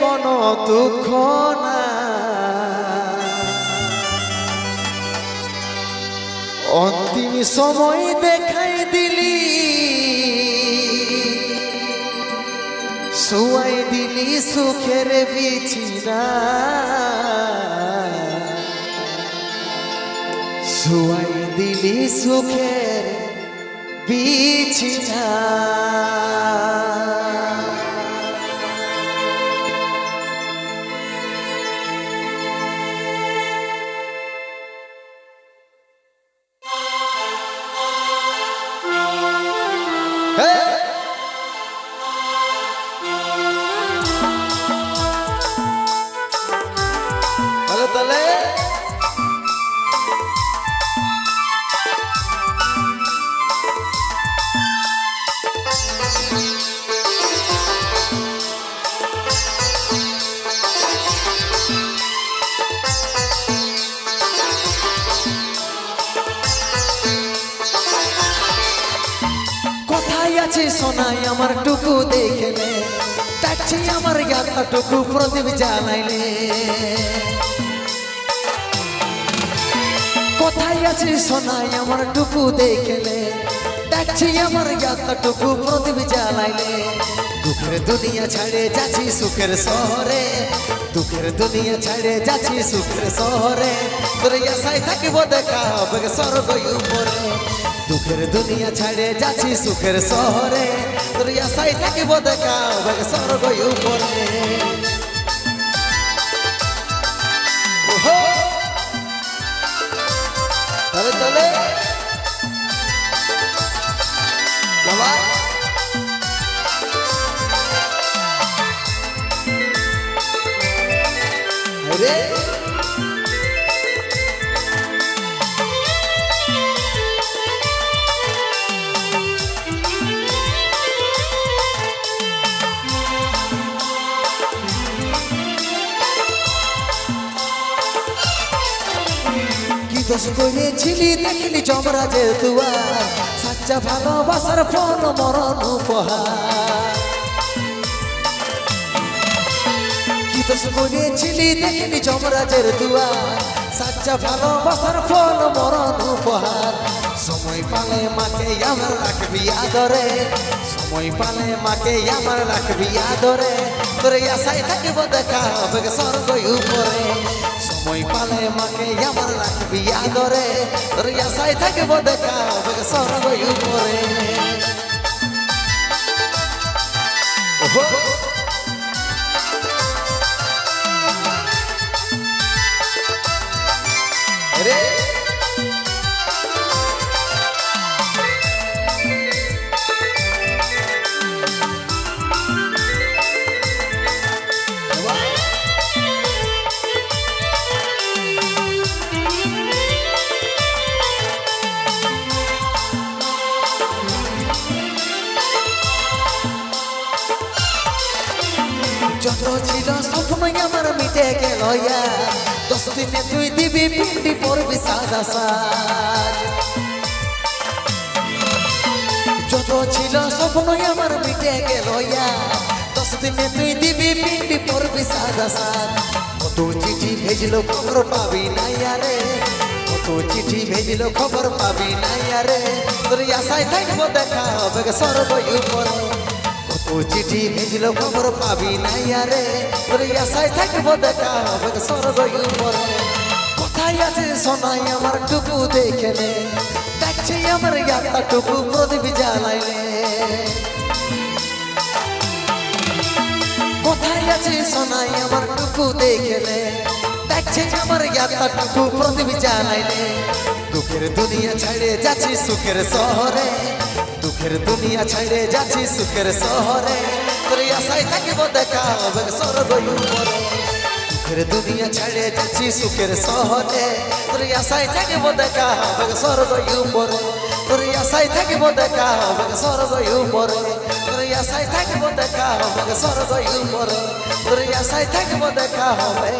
কোনো দুঃখ না। অন্তিম সময় দেখাই দিলি, শুয়াই দিলি সুখের বিছিনা শুয়াই দিলি সুখের বিছিনা আছে সোনাই আমার টুকু দেখে নে। ডাকছি আমার গাতা টুকু, প্রদীপ জানাইলে। কোথায় আছে সোনাই আমার টুকু দেখে নে। ডাকছি আমার গাতা টুকু, প্রদীপ জানাইলে। দুঃখের দুনিয়া ছাড়ে যাচ্ছি সুখের শহরে। দুঃখের দুনিয়া ছাড়ে যাচ্ছি সুখের শহরে। তোর আশায় থাকিব দেখা হবে স্বর্গ উপরে। দুঃখের দুনিয়া ছাড়ে যাচ্ছি সুখের শহরে। তোর আশায় থাকিব দেখা হবে স্বর্গ উপরে। ওহো! তাহলে তাহলে বাবা। দোষ করেছিলি দেখলি যমরাজের দুয়ার? সাচ্চা ভালোবাসার ফোন মরণ উপহার। দোষ করেছিলি দেখলি যমরাজের দুয়ার সাচ্চা ভালোবাসার ফোন মরণ উপহার। সময় পালে মাকে আমার রাখবি আদরে। সময় পালে মাকে আমার রাখবি আদরে। তোরে আশায় থাকিব দেখা হবে স্বর্গ উপরে। সময় পালে মাকে আমার রাখবি আদরে। তোর আশায় থাকিব দেখা হবে স্বর্গ উপরে। ওহো! মিটে গেল দশ দিনে তুই দিবি পিন্ডি পড়বি সাদা সাজ। যত ছিল স্বপ্ন আমার মিটে গেল দশ দিনে তুই দিবি পিন্ডি পড়বি সাদা সাজ। কত চিঠি ভেজলো খবর পাবি না ইয়ারে কত চিঠি ভেজলো খবর পাবি না ইয়ারে তোর আশায় থাকব দেখা হবে সর্ব উপরে। কত চিঠি ভেজলো, খবর পাবি না ইয়ারে তোর আশায় থাকব দেখা হবে সর্ব উপরে কোথায় আছে সোনাই আমার টুকু দেখে নে। দেখছি আমার গাতা টুকু প্রদীপ জ্বালাইলে কোথায় আছে সোনাই আমার টুকু দেখলে দেখছে আমার গাতা টুকু প্রদীপ জানাইলে দুঃখের দুনিয়া ছাড়ে যাচ্ছি সুখের শহরে। দুঃখের দুনিয়া ছাড়ে যাচ্ছি সুখের শহরে। তোর আশায় থাকিব দেখা হবে স্বর্গ দুঃখের দুনিয়া ছাড়ে যাচ্ছি সুখের শহরে। তোর আশায় থাকিব দেখা হবে স্বর্গ উপরে তোর আশায় থাকিব দেখা হবে স্বর্গ উপরে তোর আশায় থাকিব দেখা হবে স্বর্গ উপরে তোর আশায় থাকিব দেখা হবে।